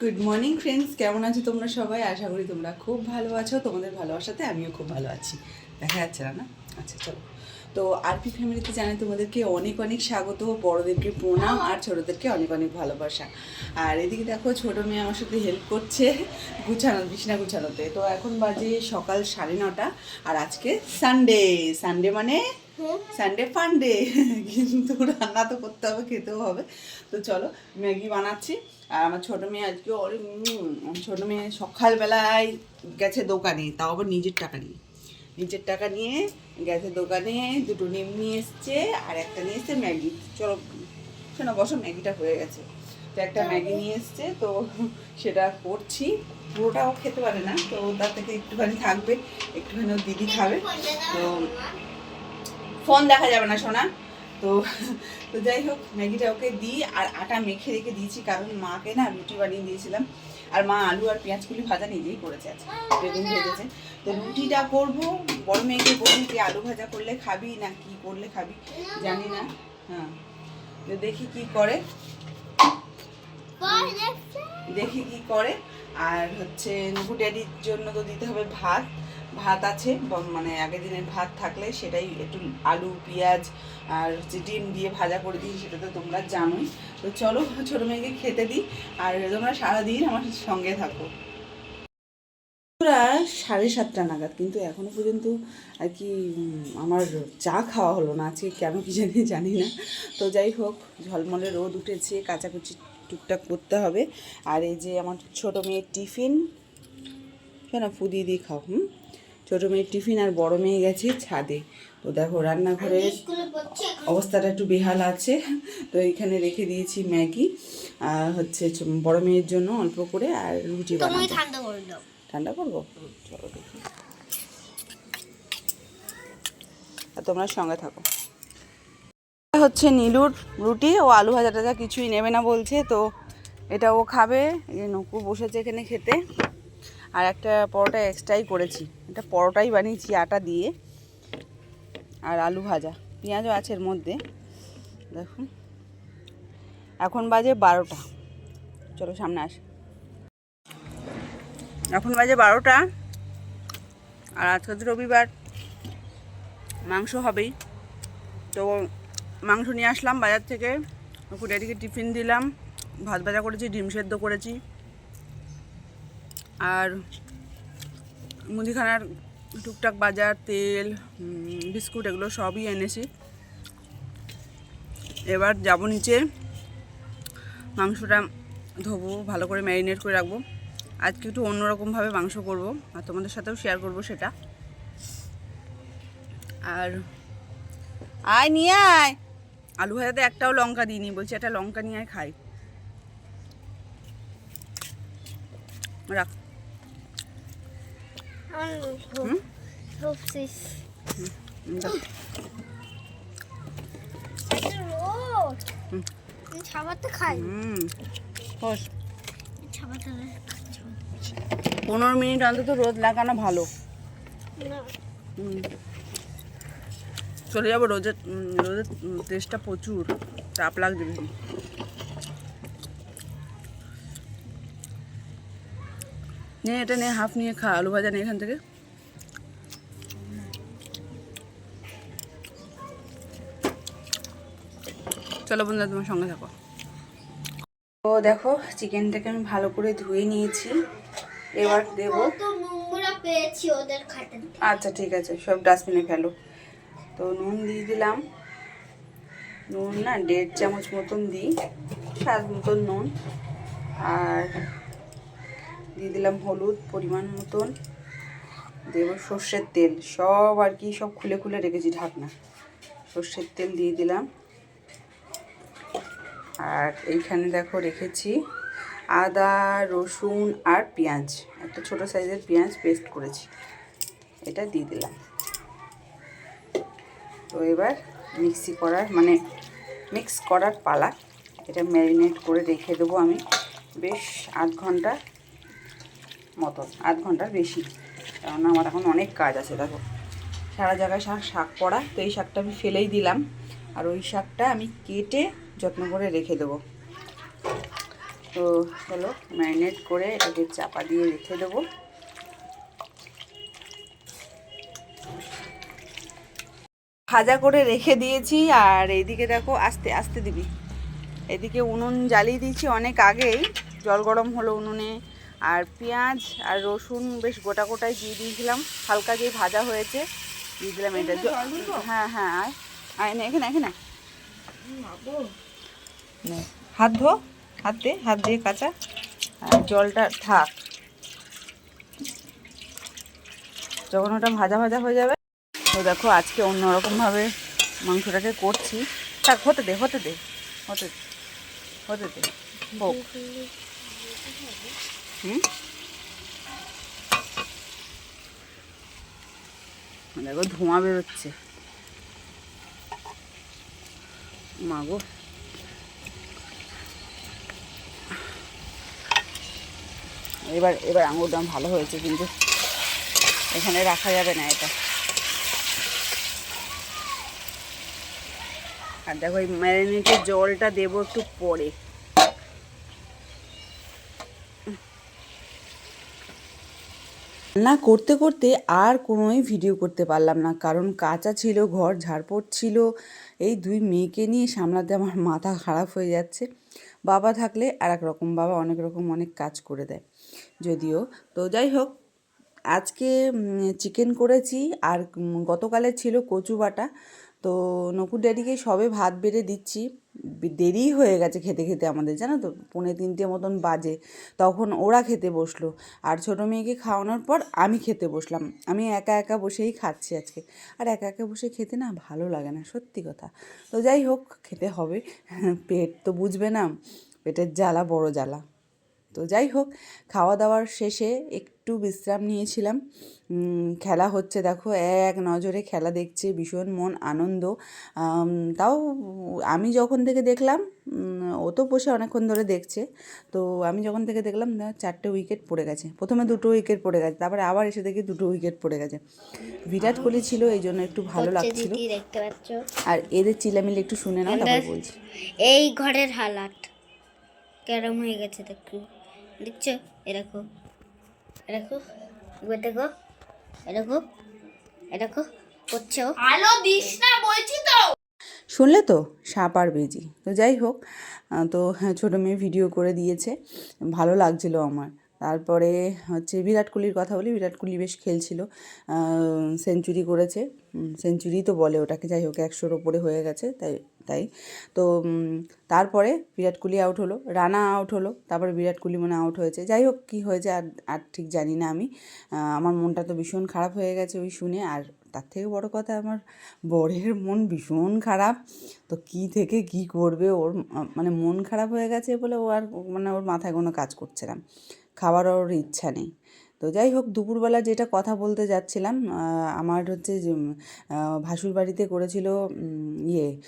Good morning friends কেমন আছো তোমরা সবাই? আশা করি তোমরা খুব ভালো আছো। তোমাদের ভালোবাসাতে আমিও খুব ভালো আছি। দেখা যাচ্ছে না আচ্ছা চলো। তো আরপি ফ্যামিলিতে জানাই তোমাদেরকে অনেক অনেক স্বাগত, বড়দেরকে প্রণাম আর ছোটোদেরকে অনেক অনেক ভালোবাসা। আর এদিকে দেখো ছোটো মেয়ে আমার সাথে হেল্প করছে গুছানো, বিছনা গুছানোতে। তো এখন বাজে সকাল সাড়ে নটা আর আজকে সানডে সানডে মানে সানডে ফান্ডে কিন্তু রান্না তো করতে হবে, খেতেও হবে। তো চলো ম্যাগি বানাচ্ছি। আর আমার ছোটো মেয়ে আজকে অনেক ছোটো মেয়ে সকালবেলায় গেছে দোকানে, তাও আবার নিজের টাকা নিয়ে। নিজের টাকা নিয়ে গ্যাসের দোকানে দুটো নিম নিয়ে এসছে আর একটা নিয়ে এসছে ম্যাগি। চলো শোনো বসো ম্যাগিটা হয়ে গেছে। তো একটা ম্যাগি নিয়ে এসছে তো সেটা করছি। পুরোটাও খেতে পারে না তো তার থেকে একটুখানি থাকবে একটুখানি ওর দিদি খাবে। তো ফোন দেখা যাবে না সোনা। তো তো যাই হোক ম্যাগিটা ওকে দিই আর আটা মেখে রেখে দিয়েছি কারণ মাকে না রুটি বানিয়ে দিয়েছিলাম। আর মা আলু আর পেঁয়াজগুলি ভাজা নিজেই করেছে আজকে। বেগুন ভেজেছে। তো রুটিটা করব। বড় মেয়েকে বলি যে আলু ভাজা করলে খাবি না কি করলে খাবি জানি না। হ্যাঁ। তো দেখি কি করে। দেখি কি করে। আর হচ্ছে নুপু ড্যাডির জন্য তো দিতে হবে ভাত। ভাত আছে মানে আগের দিনের ভাত থাকলে সেটাই একটু আলু, পেঁয়াজ আর হচ্ছে ডিম দিয়ে ভাজা করে দিই, সেটা তো তোমরা জানোই। তো চলো, ছোটো মেয়েকে খেতে দিই আর তোমরা সারাদিন আমার সঙ্গে থাকো। পুরা সাড়ে সাতটা নাগাদ, কিন্তু এখনও পর্যন্ত আর কি আমার চা খাওয়া হলো না। আজকে কেন কি জানি জানি না। তো যাই হোক, ঝলমলে রোদ উঠেছে, কাচাকুচি টুকটাক করতে হবে। আর এই যে আমার ছোটো মেয়ের টিফিন, কেন ফুদিয়ে দিয়ে খাও, হুম? ছোটো মেয়ের টিফিন আর বড় মেয়ে গেছে ছাদে। তো দেখো রান্নাঘরের অবস্থাটা একটু বেহাল আছে। তো এইখানে রেখে দিয়েছি ম্যাগি আর হচ্ছে বড় মেয়ের জন্য অল্প করে আর রুটি বানাবো। ঠান্ডা করব? চলো দেখি। আর তোমরা সঙ্গে থাকো। হচ্ছে নীলুর রুটি। ও আলু ভাজা টাজা কিছুই নেবে না বলছে তো এটা ও খাবে। নকু বসেছে এখানে খেতে। আর একটা পরোটা এক্সট্রাই করেছি। এটা পরোটাই বানিয়েছি আটা দিয়ে আর আলু ভাজা। পেঁয়াজও আছে এর মধ্যে। দেখুন। এখন বাজে বারোটা। চলো সামনে আস। এখন বাজে বারোটা। আর আজকে রবিবার। মাংস হবেই। তো মাংস নিয়ে আসলাম বাজার থেকে। ড্যাডিকে টিফিন দিলাম। ভাত ভাজা করেছি, ডিম সেদ্ধ করেছি। আর মুদিখানার টুকটাক বাজার, তেল বিস্কুট এগুলো সবই এনেছি। এবার যাব নিচে। মাংসটা ধোবো, ভালো করে ম্যারিনেট করে রাখব। আজকে একটু অন্যরকমভাবে মাংস করব, আর তোমাদের সাথেও শেয়ার করব সেটা। আর আয়, নিয়ে আয়। আলু ভাজাতে একটাও লঙ্কা দিইনি, বলছি একটা লঙ্কা নিয়ে আয়, খাই। রাখ হুম? রোদ হুম, দাও। হুম। খাবারটা খাই হুম বস খাবারটা পনেরো মিনিট অন্তত রোদ লাগানো ভালো। চলে যাব রোদের রোদের তেজটা প্রচুর তাপ লাগবে নে এটা নে হাফ নিয়ে খা আলু ভাজা নে এখান থেকে। চলো বন্ধুরা তোমার সঙ্গে থাকো। তো দেখো চিকেনটাকে আমি ভালো করে ধুয়ে নিয়েছি। এবার দেবো। আচ্ছা ঠিক আছে সব ডাস্টবিনে ফেলো। তো নুন দিয়ে দিলাম। নুন না দেড় চামচ মতন দিই। স্বাদ মতন নুন। আর দিয়ে দিলাম হলুদ পরিমাণ মতন। দেব সর্ষের তেল, সব আর কি, সব খুলে খুলে রেখেছি ঢাকনা। সর্ষের তেল দিয়ে দিলাম। আর এইখানে দেখো রেখেছি আদা, রসুন আর পেঁয়াজ। একটা ছোট সাইজের পেঁয়াজ পেস্ট করেছি। এটা দিয়ে দিলাম। তো এবার মিক্সি করার মানে মিক্স করার পালা। এটা ম্যারিনেট করে রেখে দেবো আমি। বেশ আধ ঘণ্টা মতন আধ ঘণ্টার বেশি। কেননা আমার এখন অনেক কাজ আছে, দেখো। সারা জায়গায় শাক শাক পড়া, তো এই শাকটা আমি ফেলেই দিলাম। আর ওই শাকটা আমি কেটে যত্ন করে রেখে দেবো। তো চলো, ম্যারিনেট করে এটাকে চাপা দিয়ে রেখে দেবো। ভাজা করে রেখে দিয়েছি, আর এইদিকে দেখো, আস্তে আস্তে দিবি। এদিকে উনুন জ্বালিয়ে দিয়েছি অনেক আগেই। জল গরম হলো উনুনে। আর পেঁয়াজ আর রসুন বেশ গোটা গোটাই দিয়ে দিয়েছিলাম। হালকা যেই ভাজা হয়েছে দিয়ে দিলাম এটা। হ্যাঁ হ্যাঁ আয়। আয় না এখানে এখানে। হাত ধো হাত দিয়ে হাত দিয়ে কাঁচা। আর জলটা থাক। যখন ওটা ভাজা ভাজা হয়ে যাবে তো দেখো আজকে অন্যরকমভাবে মাংসটাকে করছি। থাক হতে দে হতে দে হতে দে হতে দে। হোক। দেখো, ধোঁয়া বেরোচ্ছে। মাগো এবার এবার আঙুর দাম ভালো হয়েছে কিন্তু। এখানে রাখা যাবে না এটা। আর দেখো, এই ম্যারিনেটের জলটা দেবো একটু পরে। না করতে করতে আর কোনোই ভিডিও করতে পারলাম না। কারণ কাঁচা ছিল, ঘর ঝাড়পট ছিল, এই দুই মেয়েকে নিয়ে সামলাতে আমার মাথা খারাপ হয়ে যাচ্ছে। বাবা থাকলে আর এক রকম বাবা অনেক রকম অনেক কাজ করে দেয়। যদিও, তো যাই হোক, আজকে চিকেন করেছি, আর গতকালে গতকালের ছিল কচু বাটা। তো নকুর ড্যাডিকে সবে ভাত বেড়ে দিচ্ছি। দেরি হয়ে গেছে খেতে খেতে আমাদের, জানো তো? পৌনে তিনটে মতন বাজে। তখন ওরা খেতে বসল। আর ছোটো মেয়েকে খাওয়ানোর পর আমি খেতে বসলাম। আমি একা একা বসেই খাচ্ছি আজকে। আর একা একা বসে খেতে না ভালো লাগে না, সত্যি কথা। তো যাই হোক, খেতে হবে। পেট তো বুঝবে না, পেটের জ্বালা বড় জ্বালা। তো যাই হোক, খাওয়া দাওয়ার শেষে একটু বিশ্রাম নিয়েছিলাম। খেলা হচ্ছে দেখো এক নজরে খেলা দেখছে ভীষণ মন আনন্দ। তাও আমি যখন থেকে দেখলাম ও তো বসে অনেকক্ষণ ধরে দেখছে। তো আমি যখন থেকে দেখলাম চারটে উইকেট পড়ে গেছে। প্রথমে দুটো উইকেট পড়ে গেছে তারপরে আবার এসে দেখি দুটো উইকেট পড়ে গেছে। বিরাট কোহলি ছিল এই জন্য একটু ভালো লাগছিল। দিদি দেখতে পাচ্ছ? আর এদের চিলামিলি একটু শুনে নাও তারপর বলছি। এই ঘরের হালাত। কেরম হয়ে গেছে দেখো। দেখছ? এরকম এরকম এবার দেখো এরকম এরকম করছ? আলো দিস না বলছি তো। শুনলে তো? সাপ আর বেজি। তো যাই হোক তো হ্যাঁ ছোটো মেয়ে ভিডিও করে দিয়েছে। ভালো লাগছিল আমার। তারপরে হচ্ছে বিরাট কোহলির কথা বলি, বিরাট কোহলি বেশ খেলছিল সেঞ্চুরি করেছে সেঞ্চুরি তো বলে ওটাকে, যাই হোক একশোর ওপরে হয়ে গেছে, তাই তাই। তো তারপরে বিরাট কোহলি আউট হলো, রানা আউট হলো, তারপরে বিরাট কোহলি মনে আউট হয়েছে। যাই হোক, কী হয়েছে আর আর ঠিক জানি না আমি। আমার মনটা তো ভীষণ খারাপ হয়ে গেছে ওই শুনে, আর তার থেকে বড় কথা আমার বরের মন ভীষণ খারাপ। তো কী থেকে কি করবে ওর মানে মন খারাপ হয়ে গেছে বলে ও আর মানে ওর মাথায় কোনো কাজ করছে না। খাবার ওর ইচ্ছা নেই। তো যাই হোক, দুপুরবেলা যেটা কথা বলতে যাচ্ছিলাম আমার হচ্ছে ভাসুর বাড়িতে করেছিল ইয়ে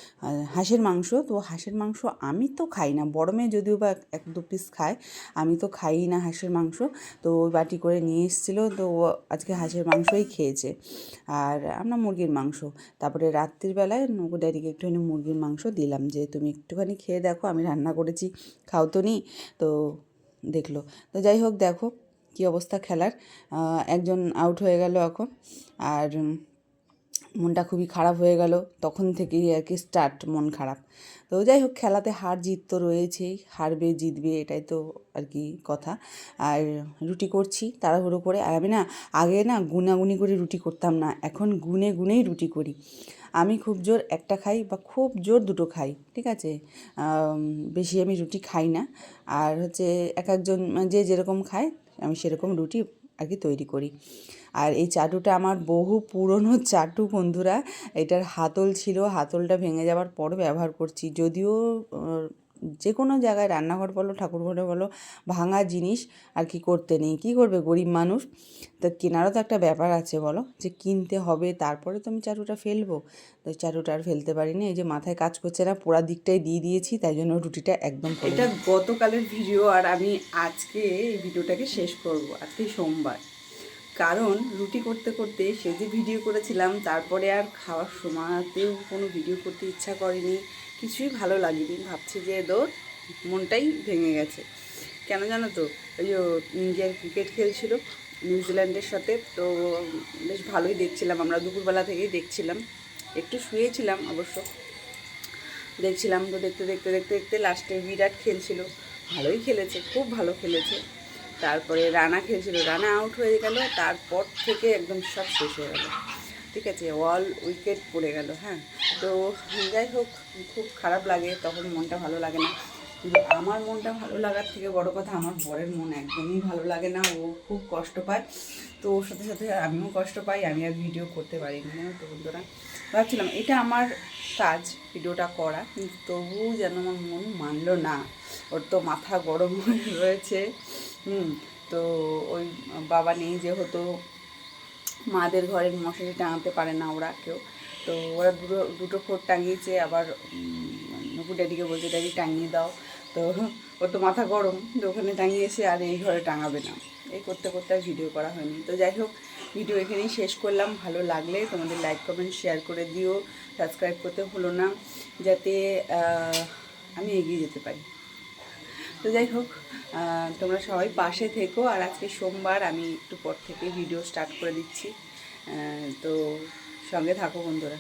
হাঁসের মাংস। তো হাঁসের মাংস আমি তো খাই না। বড় মেয়ে যদিও বা এক- দু পিস খায়, আমি তো খাই না হাঁসের মাংস। তো ওই বাটি করে নিয়ে এসেছিল, তো ও আজকে হাঁসের মাংসই খেয়েছে। আর আমরা মুরগির মাংস। তারপরে রাত্রির বেলায় নগু ড্যাডিকে একটুখানি মুরগির মাংস দিলাম। যে, তুমি একটুখানি খেয়ে দেখো, আমি রান্না করেছি, খাও তো নি? তো দেখল। তো যাই হোক দেখো কী অবস্থা খেলার। একজন আউট হয়ে গেল এখন। আর মনটা খুবই খারাপ হয়ে গেল। তখন থেকেই আর কি স্টার্ট মন খারাপ। তো যাই হোক, খেলাতে হার জিত তো রয়েছেই, হারবে, জিতবে এটাই তো আর কি কথা। আর রুটি করছি তাড়াহুড়ো করে। আর আমি না, আগে না গুনাগুনি করে রুটি করতাম না, এখন গুনে গুনেই রুটি করি। আমি খুব জোর একটা খাই বা খুব জোর দুটো খাই, ঠিক আছে? বেশি আমি রুটি খাই না। আর হচ্ছে এক একজন, যে যেরকম খায়, আমি সেরকম রুটি আর কি তৈরি করি। আর এই চাটুটা আমার বহু পুরনো চাটু বন্ধুরা, এটার হাতল ছিল, হাতলটা ভেঙে যাওয়ার পর ব্যবহার করছি। যদিও যে কোনো জায়গায় রান্নাঘর বলো ঠাকুর ঘরে বলো ভাঙা জিনিস আর কি করতে নেই। কী করবে গরিব মানুষ? তো কেনারও তো একটা ব্যাপার আছে বলো যে কিনতে হবে তারপরে তো আমি চাটুটা ফেলব। তো চাটুটা আর ফেলতে পারিনি এই যে মাথায় কাজ করছে না পোড়া দিকটাই দিয়ে দিয়েছি তাই জন্য রুটিটা একদম এটা গতকালের ভিডিও আর আমি আজকে এই ভিডিওটাকে শেষ করব আজকে সোমবার। কারণ রুটি করতে করতে সে যে ভিডিও করেছিলাম তারপরে আর খাওয়ার সময়তেও কোনো ভিডিও করতে ইচ্ছা করেনি। কিছুই ভালো লাগেনি। ভাবছি যে দোর মনটাই ভেঙে গেছে। কেন জানো তো? ওই ইন্ডিয়ার ক্রিকেট খেলছিল, নিউজিল্যান্ডের সাথে, তো বেশ ভালোই দেখছিলাম। আমরা দুপুরবেলা থেকেই দেখছিলাম। একটু শুয়েছিলাম অবশ্য। দেখছিলাম তো দেখতে দেখতে দেখতে দেখতে লাস্টে বিরাট খেলছিল। ভালোই খেলেছে, খুব ভালো খেলেছে। তারপরে রানা খেলছিল। রানা আউট হয়ে গেল, তারপর থেকে একদম সব শেষ হয়ে গেল। ঠিক আছে অল উইকেট পড়ে গেল হ্যাঁ। তো যাই হোক, খুব খারাপ লাগে, তখন মনটা ভালো লাগে না। কিন্তু আমার মনটা ভালো লাগার থেকে বড় কথা, আমার বরের মন একদমই ভালো লাগে না। ও খুব কষ্ট পায়। তো ওর সাথে সাথে আমিও কষ্ট পাই, আমি আর ভিডিও করতে পারি না, জানো তো বন্ধুরা। ভাবছিলাম, এটা আমার কাজ, ভিডিওটা করা, কিন্তু তবুও যেন আমার মন মানলো না। ওর তো মাথা গরম হয়ে রয়েছে। হুম, তো ওই বাবা নেই যেহেতু মাদের ঘরের মশারি টাঙাতে পারে না ওরা কেউ। তো ওরা দুটো দুটো ফোর টাঙিয়েছে, আবার নুপু ড্যাডিকে বলছে, ড্যাডি, টাঙিয়ে দাও। তো ওর তো মাথা গরম, তো ওখানে টাঙিয়েছে, আর এই ঘরে টাঙাবে না। এই করতে করতে আর ভিডিও করা হয়নি। তো যাই হোক, ভিডিও এখানেই শেষ করলাম। ভালো লাগলে তোমাদের লাইক, কমেন্ট, শেয়ার করে দিও। সাবস্ক্রাইব করতে হলো না, যাতে আমি এগিয়ে যেতে পারি। তো যাই হোক তোমরা সবাই পাশে থেকো আর আজকে সোমবার আমি একটু পর থেকে ভিডিও স্টার্ট করে দিচ্ছি। তো সঙ্গে থাকো বন্ধুরা।